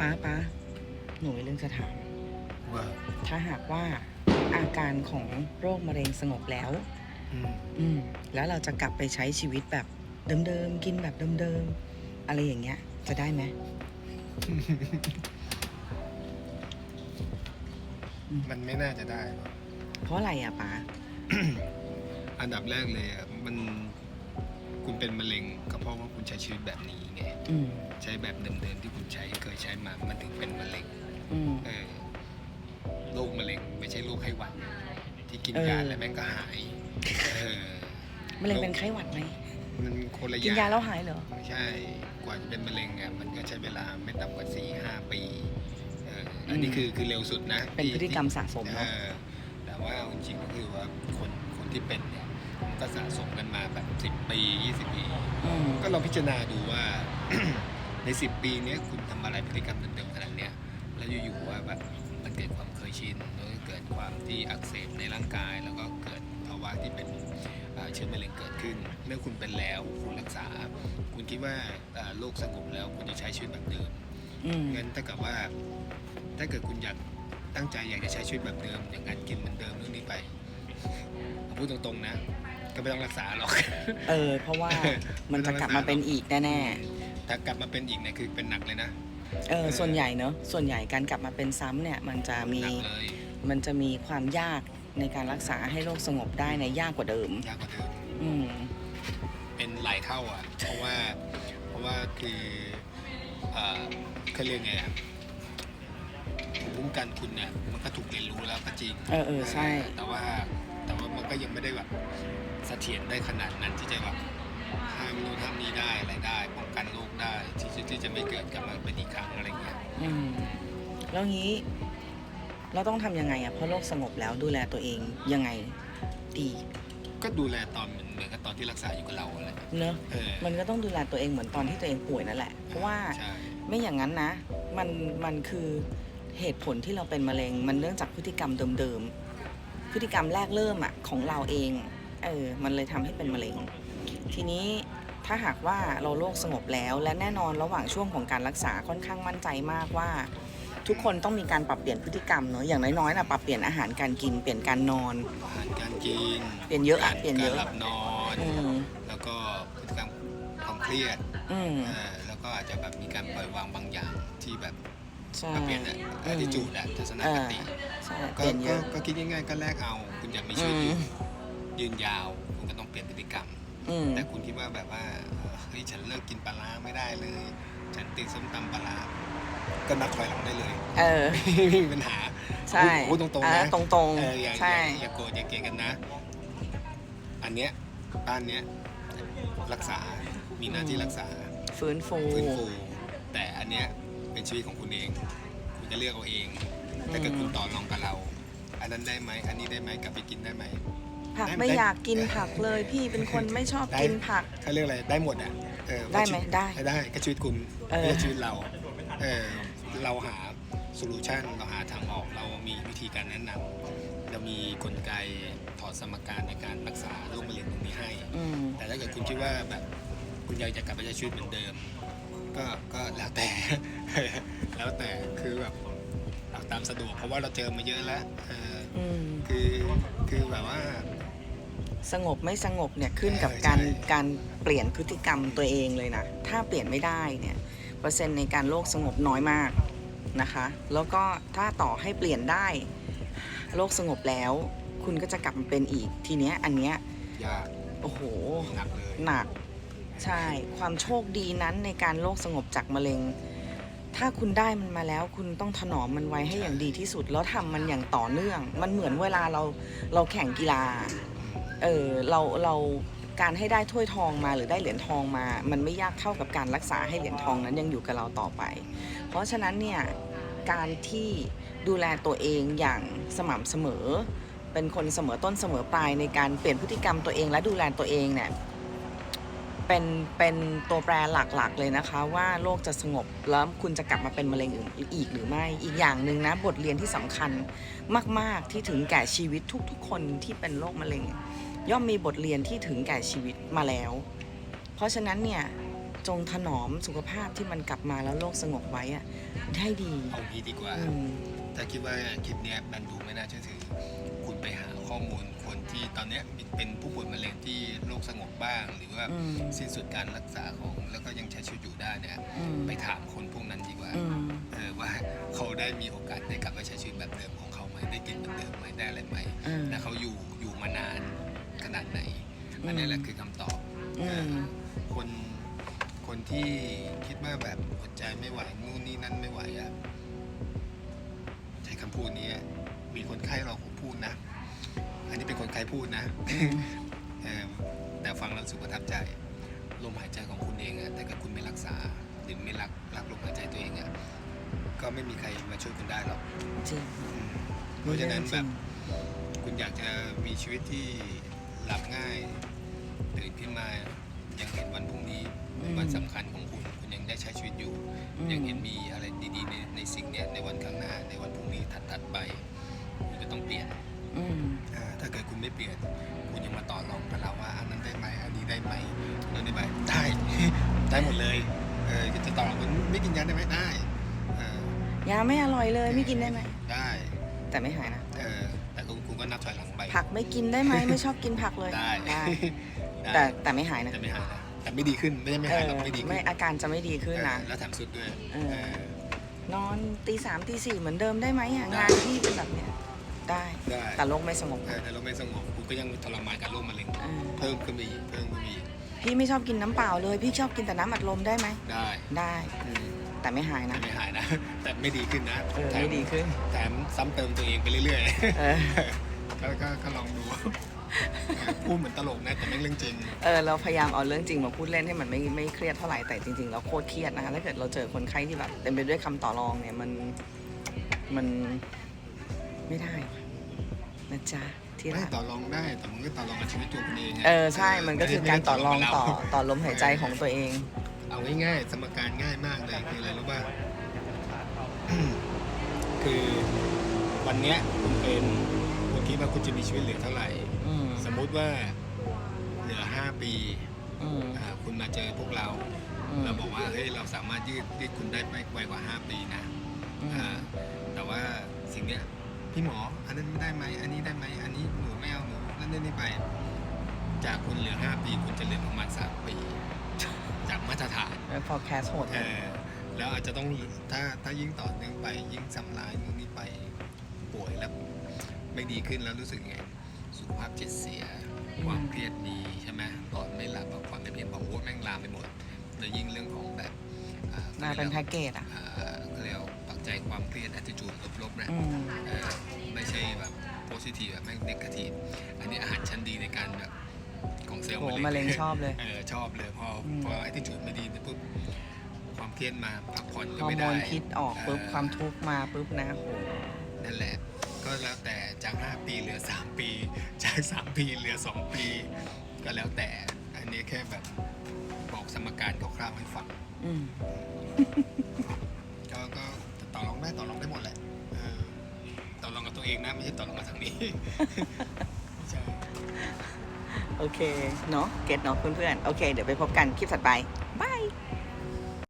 ป้าป้าหนูมีเรื่องจะถาม ว่าถ้าหากว่าอาการของโรคมะเร็งสงบแล้ว อืมอืม แล้วเราจะกลับไปใช้ชีวิตแบบเดิมๆ กินแบบเดิมๆ อะไรอย่างเงี้ย จะได้ไหม มันไม่น่าจะได้หรอกเพราะอะไรอะป้า อันดับแรกเลยอะมัน คุณเป็นมะเร็งก็เพราะว่าคุณใช้ชีวิตแบบนี้ไงอืมใช้แบบเดิมๆที่คุณใช้เคยใช้มามันถึงเป็นมะเร็งอืม เออโรคมะเร็งไม่ใช่โรคไข้หวัด ที่กินเออยาแล้วแม่งก็หายเออมะเร็งเป็นไข้หวัดไหมมันคนละอกินย่างยาแล้วหายเหรอ ไม่ใช่กว่าจะเป็นมะเร็งอะมันก็ใช้เวลาไม่ต่ำกว่าสี่ห้าปีเอออันนี้อืม คือคือเร็วสุดนะเป็นที่ พฤติกรรมสะสมเอเนาะอแต่ว่าจริงๆก็คือว่าคนคนที่เป็นเนี่ย มันก็สะสมกันมาแบบสิบปียี่สิบปี อืมก็ลองพิจารณาดูว่า ในสิบปีเนี้ยคุณทำอะไรพฤติกรรมเดิมๆขนาดเนี้ยแล้วอยู่ๆว่าแบบมันเกิดความเคยชินแล้วก็เกิดความที่อักเสบในร่างกาย แล้วก็เกิดภาวะที่เป็นเอ่อเชื้อมะเร็งเกิดขึ้น เมื่อคุณเป็นแล้วคุณรักษา คุณคิดว่าเอ่อโรคสงบแล้วคุณจะใช้ชีวิตแบบเดิม อืมงั้นถ้ากับว่าถ้าเกิดคุณอยากตั้งใจอยากจะใช้ชีวิตแบบเดิม อย่างนั้นกินเหมือนเดิมเรื่องนี้ไปเอาพูดตรงๆนะ ก็ไม่ต้องรักษาหรอก เออ เพราะว่ามันจะกลับมาเป็นอีกแน่ถ้ากลับมาเป็นอีกเนี่ยคือเป็นหนักเลยนะๆเออส่วนใหญ่เนอะส่วนใหญ่การกลับมาเป็นซ้ำเนี่ยมันจะมีหนักเลยมันจะมีความยากในการรักษาให้โรคสงบได้เนี่ยยากกว่าเดิม ยากกว่าเดิม อืม เป็นหลายเท่าอะ เพราะว่า เพราะว่าคือเอ่อเขาเรียกไงอะภูมิคุ้มกันคุณเนี่ย มันก็ถูกเรียนรู้แล้วก็จริงเออเออใช่ แต่ว่า แต่ว่ามันก็ยังไม่ได้แบบ เสถียรได้ขนาดนั้นที่จะแบบห้ามนู่นห้ามนี่ได้อะไรได้ป้องกันโรคได้ที่จะที่จะไม่เกิดกลับมาเป็นอีกครั้งอะไรเงี้ยอืมแล้วงี้เราต้องทำยังไงอะเพราะโรคสงบแล้วดูแลตัวเองยังไงดีก็ดูแลตอนเหมือนเหมือนกับตอนที่รักษาอยู่กับเราอะไรเนอะเออมันก็ต้องดูแลตัวเองเหมือนตอนที่ตัวเองป่วยนั่นแหละ เพราะว่าใช่ไม่อย่างนั้นนะ มันมันคือเหตุผลที่เราเป็นมะเร็ง มันเนื่องจากพฤติกรรมเดิมๆพฤติกรรมแรกเริ่มอะของเราเอง เออมันเลยทำให้เป็นมะเร็ง ทีนี้ถ้าหากว่าเราโรคสงบแล้ว และแน่นอนระหว่างช่วงของการรักษาค่อนข้างมั่นใจมากว่า ทุกคนต้องมีการปรับเปลี่ยนพฤติกรรมเนาะอย่างน้อยๆนะปรับเปลี่ยนอาหารการกินเปลี่ยนการนอน อาหารการกินเปลี่ยนเยอะอะการเปลี่ยนเยอะ การหลับนอน อืม แล้วก็พฤติกรรมความเครียดอืมอ่าแล้วก็อาจจะแบบมีการปล่อยวางบางอย่างที่แบบใช่ก็เปลี่ยนอะอืม ทิจูดอะทัศนเอคอติ ใช่เปก็ลี่ยนเยก็อะ ก็คิดง่ายๆก็แลกเอาคุณอยากมีชีอืวิตมยืน ยืนยาว คุณก็ต้องเปลี่ยนพฤติกรรม อืม แต่คุณคิดว่าแบบว่าเอ่อเฮ้ยฉันเลิกกินปลาร้าไม่ได้เลย ฉันติดส้มตำปลาร้าก็นับถอยหลังได้เลย เออ ไม่มีปัญหาใช่พูดตรงๆอ่านะตรงเอออย่าๆอใช่ย่าอย่าโกรธอย่าเกลียดกันนะ อันเนี้ยบ้านเนี้ยรักษา มีหน้าที่รักษา ฟื้นฟู ฟื้นฟูแต่อันเนี้ยเป็นชีวิตของคุณเอง คุณจะเลือกเอาเองถ้าเกิดคุณต่อรองกับเรา อันนั้นได้ไหมอันนี้ได้ไหมกลับไปกินได้ไหม ผักได้ไม่ได้อยากกินผักเลย พี่เป็นคนไม่ชอบได้กินผัก เขาเรียกอะไรได้หมดอะเออได้ไหมชีวิตได้ได้ก็ชีวิตคุณเออ ไม่ใช่ชีวิตเราเออเราหาโซลูชันเราหาทางออกเรามีวิธีการแนะนำเรามีกลไกถอดสมการในการรักษาโรคมะเร็งตรงนี้ให้ อืม แต่ถ้าเกิดคุณคิดว่าแบบคุณอยากจะกลับไปใช้ชีวิตเหมือนเดิม ก็ก็แล้วแต่ แล้วแต่คือแบบเอาตามสะดวกเพราะว่าเราเจอมาเยอะแล้วเออ อืม คือคือแบบว่า สงบไม่สงบเนี่ยขึ้นกับเออการใช่การเปลี่ยนพฤติกรรมตัวเองเลยนะ ถ้าเปลี่ยนไม่ได้เนี่ยเปอร์เซ็นต์ในการโรคสงบน้อยมากนะคะ แล้วก็ถ้าต่อให้เปลี่ยนได้โรคสงบแล้ว คุณก็จะกลับมาเป็นอีกทีเนี้ยอันเนี้ยยากโอ้โหหนักเลยหนักใช่ ความโชคดีนั้นในการโรคสงบจากมะเร็ง ถ้าคุณได้มันมาแล้ว คุณต้องถนอมมันไว้ให้อย่างดีที่สุด แล้วทำมันอย่างต่อเนื่อง มันเหมือนเวลาเราเราแข่งกีฬา เออเราเราการให้ได้ถ้วยทองมาหรือได้เหรียญทองมา มันไม่ยากเท่ากับการรักษาให้เหรียญทองนั้นยังอยู่กับเราต่อไป เพราะฉะนั้นเนี่ยการที่ดูแลตัวเองอย่างสม่ำเสมอ เป็นคนเสมอต้นเสมอปลายในการเปลี่ยนพฤติกรรมตัวเองและดูแลตัวเองเนี่ยเป็นเป็นตัวแปรหลักๆเลยนะคะ ว่าโรคจะสงบแล้วคุณจะกลับมาเป็นมะเร็งอีกหรือไม่อีกอย่างหนึ่งนะบทเรียนที่สำคัญมาก ๆที่ถึงแก่ชีวิตทุกๆ คนที่เป็นโรคมะเร็ง ย่อมมีบทเรียนที่ถึงแก่ชีวิตมาแล้ว เพราะฉะนั้นเนี่ยจงถนอมสุขภาพที่มันกลับมาแล้วโลกสงบไว้อะได้ดีเอางี้ดีกว่า อืมถ้าคิดว่าคลิปเนี้ยมันดูไม่น่าเชื่อถือ คุณไปหาข้อมูลคนที่ตอนเนี้ยเป็นผู้ป่วยมะเร็งที่โรคสงบบ้าง หรือว่าอืมสิ้นสุดการรักษาของแล้วก็ยังใช้ชีวิตอยู่ได้เนี่ยอืมไปถามคนพวกนั้นดีกว่า อืมเออว่าเขาได้มีโอกาสได้กลับมาใช้ชีวิตแบบเดิมของเขาไหมได้กินแบบเดิมไหมได้อะไรไหมอืม และเขาอยู่อยู่มานาน ขนาดไหน อันนี้แหละคือคำตอบอืเอมอคนคนที่คิดว่าแบบอดใจไม่ไหวนู่นนี่นั่นไม่ไหวอะใช้คำพูดนี้อะมีคนไข้เราผมพูดนะ อันนี้เป็นคนไข้พูดนะ เออแต่ฟังแล้วรู้สึกประทับใจ ลมหายใจของคุณเองอะแต่ถ้าคุณไม่รักษาหรือไม่รักรักลมหายใจตัวเองอะก็ไม่มีใครมาช่วยคุณได้หรอกจริงอืมเพราะฉะนั้นจแบริบงคุณอยากจะมีชีวิตที่ หลับง่าย ตื่นขึ้นมายังเห็นวันพรุ่งนี้อืมวันสำคัญของคุณคุณยังได้ใช้ชีวิตอยู่ อืม ยังเห็นมีอะไรดีๆในในสิ่งเนี้ยในวันข้างหน้า ในวันพรุ่งนี้ถัดๆไปคุณจะต้องเปลี่ยน อืม อ่าถ้าเกิดคุณไม่เปลี่ยน คุณยังมาต่อรองกับเราว่าอันนั้นได้ไหมอันนี้ได้ไหมอันนั้นได้ไหมได้ ได้หมดเลยเออก็จะต่อรองคุณไม่กินยาได้ไหมได้เออยาไม่อร่อยเลยไม่กินได้ไหม ได้แต่ไม่หายนะเออแต่คุณคุณ ก็นับถอยหลังไป ผักไม่กินได้ไหมไม่ชอบกินผักเลยได้ได้ได้ แต่แต่ไม่หายนะแต่ไม่หายนะแต่ไม่ดีขึ้นไม่ใช่ไม่เอหายอหรอกไม่ดีขึ้นไม่อาการจะไม่ดีขึ้นนะ เออแล้วแถมสุดด้วยเออ เออนอนตีสามตีสี่เหมือนเดิมได้ไหมอะได้งานที่เป็นแบบเนี้ยได้ได้แต่โรคไม่สงบเออแต่เราไม่สงบคุณก็ยังทรมานกับโรคมะเร็ง เออเพิ่มขึ้นไปอีกเพิ่มขึ้นไปอีกพี่ไม่ชอบกินน้ำเปล่าเลย พี่ชอบกินแต่น้ำอัดลมได้ไหมได้ได้อืมแต่ไม่หายแต่นะ ไม่หายนะ แต่ไม่ดีขึ้นนะเออแถไม่ดีขึ้น แถมซ้ำเติมตัวเองไปเรื่อยเออ ๆ ก็ก็ก็ลองดูเออพูดเหมือนตลกนะแต่ไม่งเรื่องจริง เออเราพยายามเอาเรื่องจริงมาพูดเล่นให้มันไม่ไม่เครียดเท่าไหร่แต่จริงๆเราโคตรเครียดนะคะถ้าเกิดเราเจอคนไข้ที่แบบเต็มไปด้วยคำต่อรองเนี่ยมันมันไม่ได้นะจ๊ะที่ไม่รักต่อรองได้แต่มันก็ต่อรองกับชีวิตตัวคุณเองไงเออใช่มันก็คือการต่อรองต่อไม่ได้ต่อลมหายใจของตัวเอง เอาง่ายๆ สมการง่ายมากเลยคืออะไรรู้ป่ะ คือวันเนี้ยคุณเป็นคุณคิด ว่าคุณจะมีชีวิตเหลือเท่าไหร่ อืมสมมุติว่าเหลือ 5 ปีอืม อ่าคุณมาเจอพวกเรา อืม เราบอกว่าเฮ้ยเราสามารถยืดยืดคุณได้ไปไวกว่า 5 ปีนะอืมอ่าแต่ว่าสิ่งเนี้ยพี่หมออันนั้นได้ไหมอันนี้ได้ไหมอันนี้หนูไม่เอาหนูนั่นนี่ไป จากคุณเหลือ 5 ปีคุณจะเหลือประมาณ3ปี จากมาตรฐาน แล้ว forecast โหดเออแล้วอาจจะต้องถ้าถ้ายิ่งต่อเนื่องไปยิ่งซ้ำร้ายนู่นนี่ไปป่วยแล้ว ไม่ดีขึ้นแล้วรู้สึกไง สุขภาพจิตเสีย ความเครียดมีใช่ไหมนอนไม่หลับพักผ่อนไม่เพียงพอโอ้ยแม่งลามไปหมดแล้วยิ่งเรื่องของแบบอ่มาเป็นแพ็กเกจอะอ่าเขาเรียกว่าปักใจความเครียด attitude ลบๆนะอืมเออไม่ใช่แบบ positive แบบแม่ง negative อันนี้อาหารชั้นดีในการแบบของเซลล์โหมะเร็งชอบเลยเออชอบเลยพออมพอ attitude ไม่ดีเนี่ยปุ๊บความเครียดมาพักผ่อนฮก็อร์ไม่โมได้นพิษออกปุ๊บเความทุกข์มาปุ๊บนะโหนั่นแหละ ก็แล้วแต่จาก 5 ปีเหลือ 3 ปี จาก 3 ปีเหลือ 2 ปี ก็แล้วแต่อันนี้แค่แบบบอกสมการคร่าวๆให้ฟังอืมก็ก็ต่อรองได้ต่อรองได้หมดแหละเออต่อรองกับตัวเองนะไม่ใช่ต่อรองกับทางนี้ ใช่โอเค เนาะเก็ตเนาะเพื่อนๆ โอเค เดี๋ยวไปพบกันคลิปถัดไป บาย